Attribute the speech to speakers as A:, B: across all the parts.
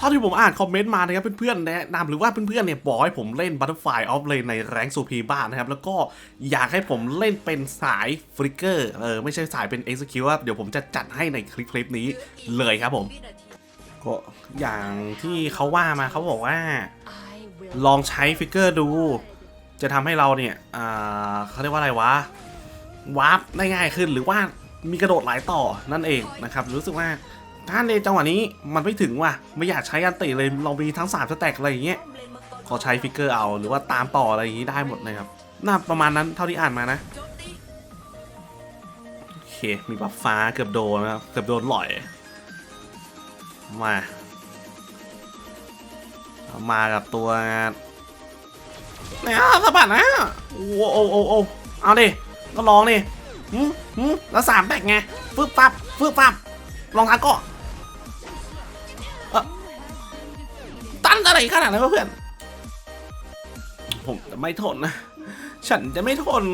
A: เท่าที่ผมอ่านคอมเมนต์มานะครับเพื่อนๆแนะนำหรือว่าเพื่อนๆเนี่ยบอกให้ผมเล่น Butterfly of เลยในแรงสูพีบ้านนะครับ แล้วก็อยากให้ผมเล่นเป็นสายฟลิกเกอร์เออไม่ใช่สายเป็น Execute ครับเดี๋ยวผมจะจัดให้ในคลิปคลิปนี้เลยครับผมก็อย่างที่เขาว่ามาเขาบอกว่า ลองใช้ฟิกเกอร์ดู จะทำให้เราเนี่ยอ่าเขาเรียกว่าอะไรวะวาร์ปได้ง่ายขึ้นหรือว่ามีกระโดดหลายต่อนั่นเองนะครับ รู้สึกว่า ถ้าในจังหวะนี้มันไม่ถึงว่ะ ไม่อยากใช้อันติเลยเรามีทั้ง3สแต็กอะไรอย่างเงี้ยก็ใช้ฟิกเกอร์เอาหรือว่าตามต่ออะไรอย่างงี้ได้หมดเลยครับน่าประมาณนั้นเท่าที่อ่านมานะโอเคมีบัฟฟ้าเกือบโดนนะครับเกือบโดนหล่อย มามากับตัวเนี่ยสะบัดนะโอ้โอ้โอ้โอ้เอาดิก็ลองดิหืมหืมแล้วสามแตกไงฟึบฟับฟึบฟับลองทักก็ อะไรขนาดนั้นวะเพื่อน ผมจะไม่ทนนะ ฉันจะไม่ทน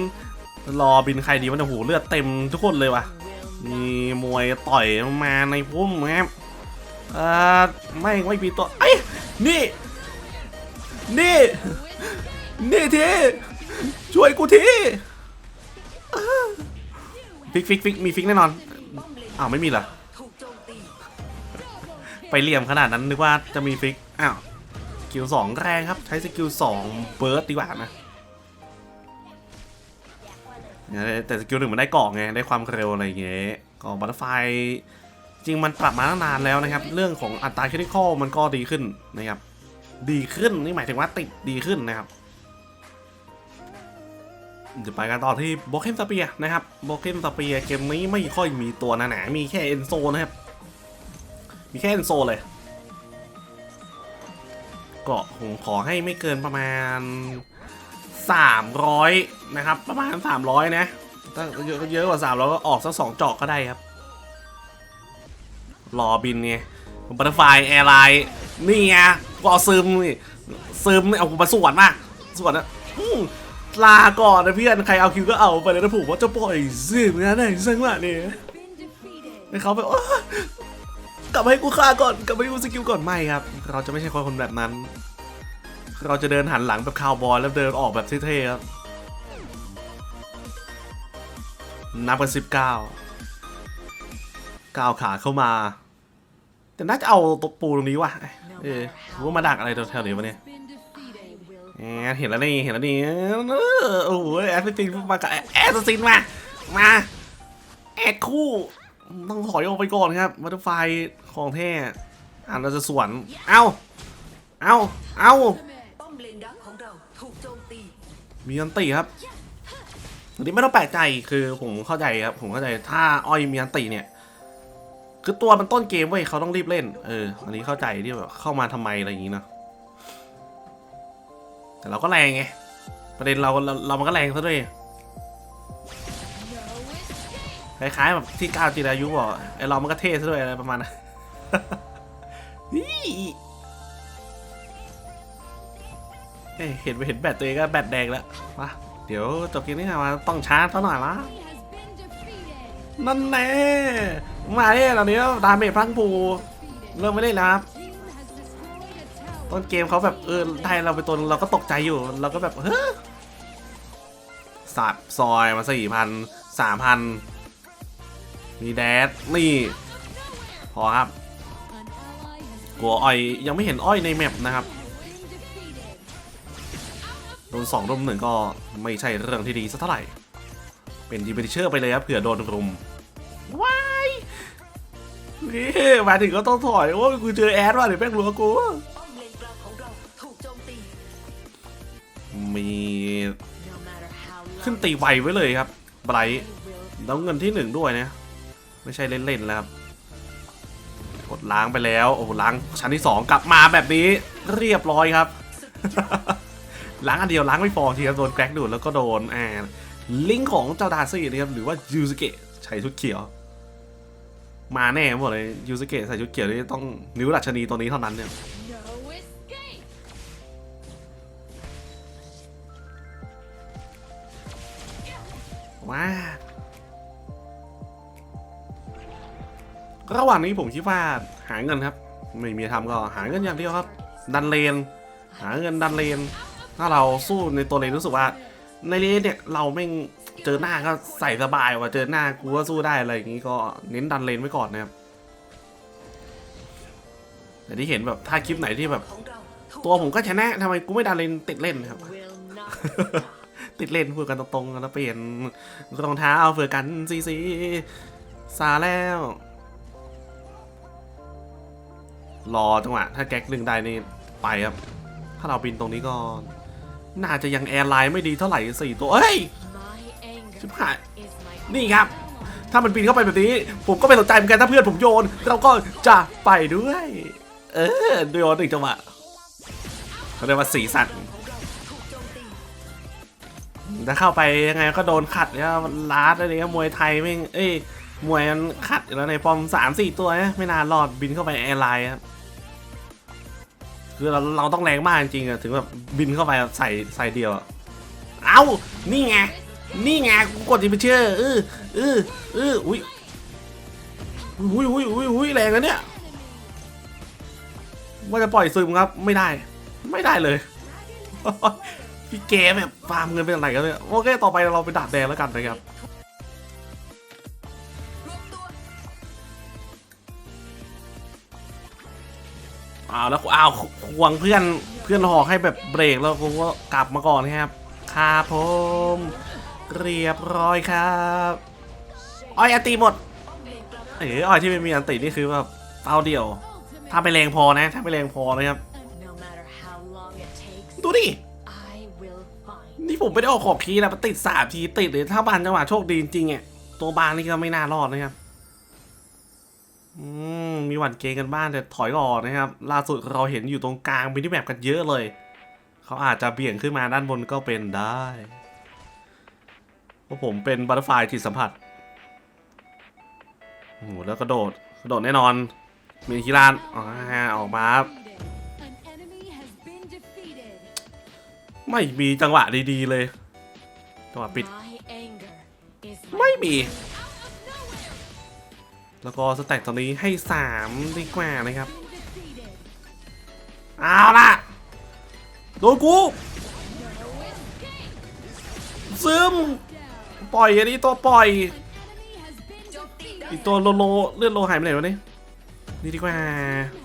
A: รอบินใครดีมันจะหูเลือดเต็มทุกคนเลยวะมีมวยต่อยมาในพุ่มครับเอ่อไม่ไม่มีตัวไอ้นี่ นี่ นี่ทีช่วยกูทีฟิกฟิกฟิกมีฟิกแน่นอน อ้าวไม่มีเหรอ ไปเหลี่ยมขนาดนั้นนึกว่าจะมีฟิก อ้าว กิลสองแรงครับ ใช้สกิลสองเบิร์ดดีกว่านะแต่สกิลหนึ่งมันได้เกาะไง ได้ความเร็วอะไรอย่างเงี้ยกาะบัตเตอร์ไฟจริงมันปรับมาตั้งนานแล้วนะครับ เรื่องของอัตราคริติคอลมันก็ดีขึ้นนะครับ ดีขึ้นนี่หมายถึงว่าติดดีขึ้นนะครับจะไปกันต่อที่โบเกนสเปียนะครับโบเกนสเปียเกมนี้ไม่ค่อยมีตัวหนาๆมีแค่เอนโซนะครับ มีแค่เอนโซเลย ก็ผมขอให้ไม่เกินประมาณ 300 นะครับ ประมาณ 300 นะ ถ้าเยอะเยอะกว่า300ก็ออกสักสองจอกก็ได้ครับ รอบินไงบัตเตอร์ไฟแอร์ไลน์นี่ไงก็ซึมนี่ซึมเอากูมาสวนมากสวนนะลาก่อนนะเพื่อนใครเอาคิวก็เอาไปเลยนะผมว่าจะปล่อยซึมนะไหนซึ่งละเนี่ยให้เขาแบบโอ๊ย กลับให้กูฆ่าก่อนกลับให้กูสกิลก่อนไม่ครับ เราจะไม่ใช่คนแบบนั้น เราจะเดินหันหลังแบบคาวบอยแล้วเดินออกแบบเท่ๆครับนับกันสิบเก้าก้าวขาเข้ามา แต่น่าจะเอาตัวปูตรงนี้ว่ะเออว่ามาดักอะไรแถวๆนี้วะเนี่ยเห็นแล้วนี่เห็นแล้วนี่โอ้โหแอสซินมากับแอสซินมา มาแอดคู่ ต้องถอยออกไปก่อนครับมัตเตอร์ไฟของแท้อ่าเราจะสวน เอ้า เอ้า เอ้า
B: ป้อมเลนดักของเราถูกโจมตี
A: มีอันติครับอันนี้ไม่ต้องแปลกใจคือผมเข้าใจครับผมเข้าใจถ้าอ้อยมีอันติเนี่ย คือตัวมันต้นเกมเว้ยเขาต้องรีบเล่น เออ อันนี้เข้าใจที่แบบเข้ามาทำไมอะไรอย่างนี้เนาะแต่เราก็แรงไงประเด็นเราเราเรามันก็แรงซะด้วย คล้ายๆแบบที่ก้าวจิรายุบอกไอเรามันก็เท่ซะด้วยอะไรประมาณนั้นนี่เอ้ยเห็นเห็นแบตตัวเองก็แบตแดงแล้ววะเดี๋ยวจบเกมนี้มาต้องชาร์จซะหน่อยละนั่นแน่มาเนี่ยตอนนี้ดาเมจพลังผูเริ่มไม่ได้แล้วครับต้นเกมเขาแบบเออได้เราไปตัวเราก็ตกใจอยู่ เราก็แบบเฮ้ยสัตว์ซอยมาสี่พันสามพัน มีแดดนี่ พอครับกัวอ้อยยังไม่เห็นอ้อยในแมปนะครับโดนสองรุมหนึ่งก็ไม่ใช่เรื่องที่ดีสักเท่าไหร่ เป็นดีเบเชอร์ไปเลยครับเผื่อโดนรุมว้ายนี่มาถึงก็ต้องถอยโอ้ยกูเจอแอดว่ะเดี๋ยวแม่งรัวกู
B: มีขึ้
A: นตีไวไว้เลยครับไบรท์แล้วเงินที่หนึ่งด้วยนะ ไม่ใช่เล่นๆแล้วครับกดล้างไปแล้ว โอ้ล้างชั้นที่สองกลับมาแบบนี้เรียบร้อยครับ ล้างอันเดียวล้างไม่พอทีครับโดนแกร็กดูดแล้วก็โดนแอ่าลิงของเจ้าดาซี่นะครับหรือว่ายูสเกะใส่ชุดเขียว มาแน่หมดเลยยูสเกะใส่ชุดเขียวนี่ต้องนิ้วดัชนีตัวนี้เท่านั้นเนี่ยว้า ระหว่างนี้ผมคิดว่าหาเงินครับ ไม่มีทำก็หาเงินอย่างเดียวครับ ดันเลน หาเงินดันเลน ถ้าเราสู้ในตัวเลนรู้สึกว่า ในเลนเนี่ยเราไม่เจอหน้าก็ใส่สบายว่าเจอหน้ากูก็สู้ได้อะไรอย่างนี้ก็เน้นดันเลนไว้ก่อนนะครับแต่ที่เห็นแบบถ้าคลิปไหนที่แบบ ตัวผมก็ชนะทำไมกูไม่ดันเลนติดเล่นนะครับ ติดเล่นพูดกันตรงๆแล้วเปลี่ยนรองเท้าเอาเฟือกันซีซีซาแล้ว รอจังหวะถ้าแก๊กดึงได้นี่ไปครับ ถ้าเราบินตรงนี้ก็ น่าจะยังแอร์ไลน์ไม่ดีเท่าไหร่สี่ตัวเฮ้ยชิบหายนี่ครับ ถ้ามันบินเข้าไปแบบนี้ ผมก็ไม่สนใจเหมือนกันถ้าเพื่อนผมโยน เราก็จะไปด้วย เออโยนหนึ่งจังหวะเขาเรียกว่าสีสันถ้าเข้าไปยังไงก็โดนขัดเนี่ยลาดอะไรเงี้ยมวยไทยไม่งเอ้ย มวยมันขัดอยู่แล้วในปอมสามสี่ตัวนะไม่นานรอดบินเข้าไปแอร์ไลน์ครับคือเราเราต้องแรงมากจริงๆอะถึงแบบบินเข้าไปใส่ใส่เดียว เอ้า นี่ไง นี่ไงกูกดจะไปเชื่อเออเออเอออุ้ยอุ้ยอุ้ยอุ้ยอุ้ยแรงนะเนี่ยว่าจะปล่อยซึมครับ ไม่ได้ ไม่ได้เลย พี่เกมแบบฟาร์มเงินเป็นอะไรกันเนี่ยโอเค ต่อไปเราไปดาบแดงแล้วกันนะครับ อ้าวแล้วอ้าวควงเพื่อนเพื่อนหอกให้แบบเบรกแล้วกูก็กลับมาก่อนครับครับผมเรียบร้อยครับอ้อยอันตีหมด
B: ป้อมเลนกลาง
A: เอออ้อยที่ไม่มีอันตีนี่คือแบบเป้าเดียว ถ้าไปแรงพอนะ ถ้าไปแรงพอนะครับดูดินี่ผมไม่ได้ออกขอบคีนะมันติดสามทีติดเลยถ้าบานจังหวะโชคดีจริงๆอะตัวบานนี่ก็ไม่น่ารอดนะครับ อืมมีหวั่นเกรงกันบ้างแต่ถอยก่อนนะครับ ล่าสุดเราเห็นอยู่ตรงกลางมินิแมปกันเยอะเลย เขาอาจจะเบี่ยงขึ้นมาด้านบนก็เป็นได้เพราะผมเป็นบัตเตอร์ไฟจิตสัมผัสโอ้โหแล้วกระโดดกระโดดแน่นอนมีคิรานอออกมาครับไม่มีจังหวะดีๆเลยจังหวะปิด ไม่มี แล้วก็สแต็กตอนนี้ให้ 3 ดีกว่านะครับ เอาล่ะ โดนกู ซึม ปล่อยอันนี้ตัวปล่อย อีกตัวโลโลเลือดโลหายไปไหนวะนี่นี่ดีกว่า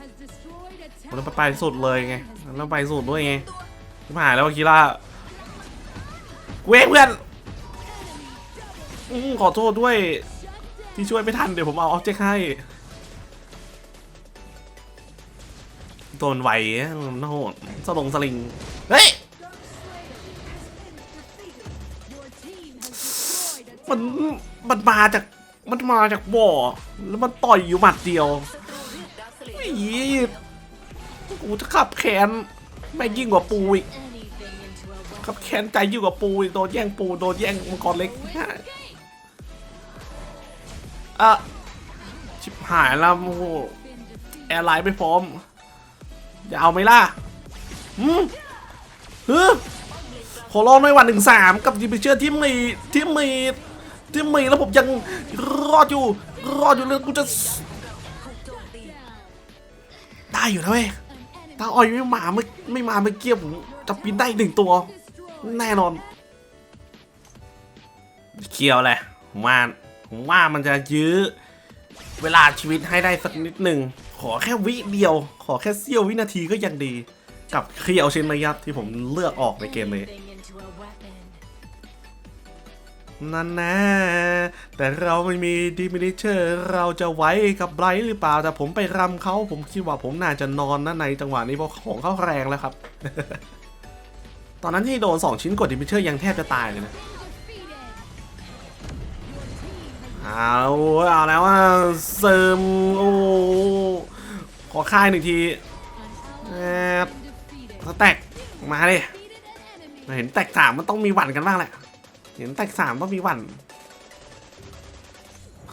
C: has destroyed a
A: ผมต้อง
C: tower.
A: ไปสุดเลยไงต้องไปสุดด้วยไงที่ผ่านแล้วคีร่าเว้ยเพื่อนขอโทษด้วย ที่ช่วยไม่ทันเดี๋ยวผมเอาออบเจกต์ให้ตัวนไวอะมันโหดสลงสลิง เฮ้ย มัน มันมาจาก มันมาจากบ่อ แล้วมันต่อยอยู่หมัดเดียวอีกูจะขับแขนแม่ยิ่งกว่าปูอีกขับแขนใจยิ่งกว่าปูอีก โดนแย่งปู โดนแย่งมังกรเล็ก อะชิบหายแล้วโอ้โหแอร์ไลน์ไม่พร้อมจะเอาไหมล่ะหืมฮึขอร้องไม่วันหนึ่งสามกับดิบิเชอร์ที่มีที่มีที่มีแล้วผมยังรอดอยู่ รอดอยู่เลยกูจะ ได้อยู่นะเว้ยถ้าออยไม่มาไม่ไม่มาเมื่อกี้ผมจะปีนได้อีกหนึ่งตัว แน่นอนเคียวแหละมว่า ผมว่ามันจะยื้อเวลาชีวิตให้ได้สักนิดหนึ่ง ขอแค่วิเดียว ขอแค่เสี้ยววินาทีก็ยังดี กับเคียวเชนมายับที่ผมเลือกออกในเกมนี้นั่นนะแต่เราไม่มีดิมินิเชอร์เราจะไว้กับไบรท์หรือเปล่า แต่ผมไปรำเขาผมคิดว่าผมน่าจะนอนนะในจังหวะนี้เพราะของเขาแรงแล้วครับ ตอนนั้นที่โดน 2 ชิ้นกดดิมิเชอร์ยังแทบจะตายเลยนะ เอาเอาแล้วว่าเสริมโอ้ขอค่ายหนึ่งทีแอบสแต็กมาเลยเห็นแตกสามมันต้องมีหวั่นกันบ้างแหละ เห็นแตกสามต้องมีหวั่น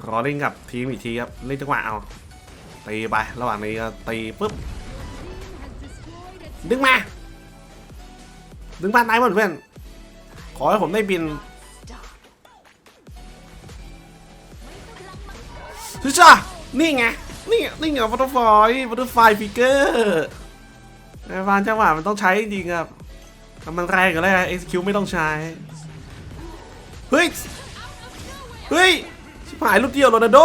A: รอเล่นกับทีมอีกทีครับเล่นจังหวะเอาตีไประหว่างนี้ก็ตีปุ๊บดึงมา ดึงบ้านนายหมดเพื่อน ขอให้ผมได้บิน ทุจ้านี่ไง นี่นี่ไงบัตเตอร์ฟลายบัตเตอร์ฟลายฟิกเกอร์ในฟานจังหวะมันต้องใช้จริงครับแต่มันแรงกันแล้วเอ็กซ์คิวไม่ต้องใช้ เฮ้ย เฮ้ย ชิบหายลูกเดียวโรนัลโด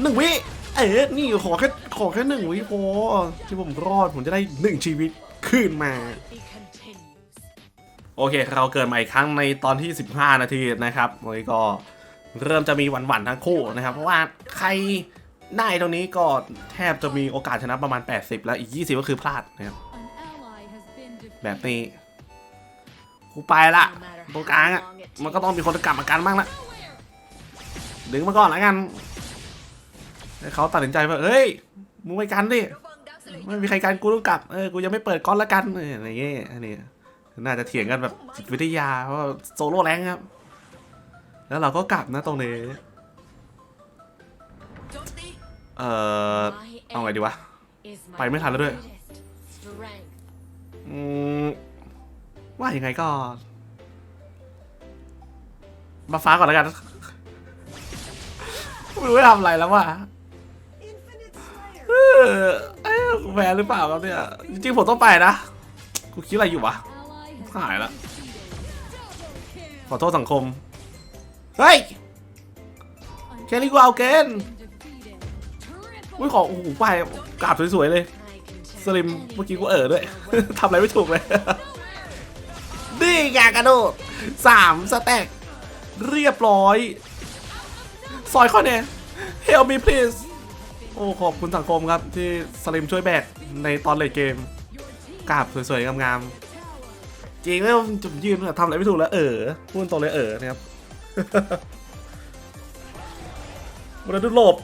A: หนึ่งวิ เอ๊ะนี่ขอแค่ขอแค่หนึ่งวิพอที่ผมรอดผมจะได้หนึ่งชีวิตคืนมา โอเค เราเกิดมาอีกครั้งในตอนที่ 15 นาทีนะครับวันนี้ก็ เริ่มจะมีหวั่นๆทั้งคู่นะครับ เพราะว่าใครได้ตรงนี้ก็แทบจะมีโอกาสชนะประมาณ 80 แล้วอีก 20 ก็คือพลาดนะครับ แบบนี้กูไปละตรงกลางอะมันก็ต้องมีคนกลับมากันบ้างละดึงมาก่อนล้วกันเขาตัดสินใจว่าเฮ้ยมึงไปกันดิ
B: รสเลเยอ
A: ไม่มีใครกันกูต้องกลับเออกูยังไม่เปิดก้อนละกันอะไรเงี้ยอันนี้น่าจะเถียงกันแบบจิตวิทยาเพราะโซโล่แรงครับ แล้วเราก็กลับนะตรงนี้ เอ่อ เอาไงดีวะ ไปไม่ทันแล้วด้วย อืม ว่ายังไงก็มาฟ้าก่อนแล้วกันไม่รู้จะทำอะไรแล้วว่ะเออเอ้ยกูแพ้หรือเปล่าครับเนี่ย จริงๆผมต้องไปนะ กูคิดอะไรอยู่วะหายละขอโทษสังคม เฮ้ยแค่นี้กูเอาเกณฑ์
C: been defeated. Triple
A: อุ้ยขอโอ้โหไปกราบสวยๆเลยสลิมเมื่อกี้กูเออด้วย ทำอะไรไม่ถูกเลย นี่ไงกระโดดสามสแต็กเรียบร้อย ซอยข้อเนี่ย help me please โอ้ขอบคุณสังคมครับ ที่สลิมช่วยแบกในตอนเลทเกมกราบสวยๆงามๆจริงแล้วจุดยืนทำอะไรไม่ถูกแล้วเออพูดตรงเลยเออนะครับ มันดูหลบ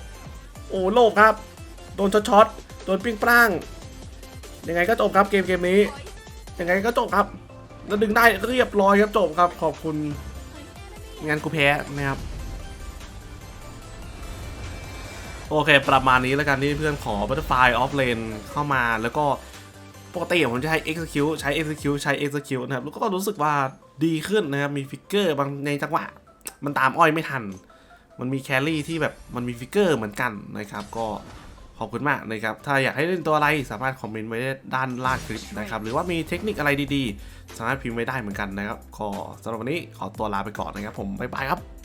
A: โอ้โลบครับ โดนช็อตๆโดนปิ้งปร้าง ยังไงก็จบครับเกมเกมนี้ ยังไงก็จบครับ แล้วดึงได้เรียบร้อยครับจบครับ ขอบคุณ งานกูแพ้นะครับ โอเค ประมาณนี้แล้วกันที่เพื่อนขอ Butterfly Off Lane เข้ามาแล้วก็ปกติผมจะใช้ Execute ใช้ Execute ใช้ Execute นะครับ แล้วก็รู้สึกว่าดีขึ้นนะครับ มีฟิกเกอร์บางในจังหวะ มันตามอ้อยไม่ทัน มันมีแครี่ที่แบบมันมีฟิกเกอร์เหมือนกันนะครับ ก็ขอบคุณมากนะครับ ถ้าอยากให้เล่นตัวอะไรสามารถคอมเมนต์ไว้ด้านล่างคลิปนะครับ หรือว่ามีเทคนิคอะไรดีๆ สามารถพิมพ์ไว้ได้เหมือนกันนะครับ ขอสำหรับวันนี้ขอตัวลาไปก่อนนะครับ ผมบ๊ายบายครับ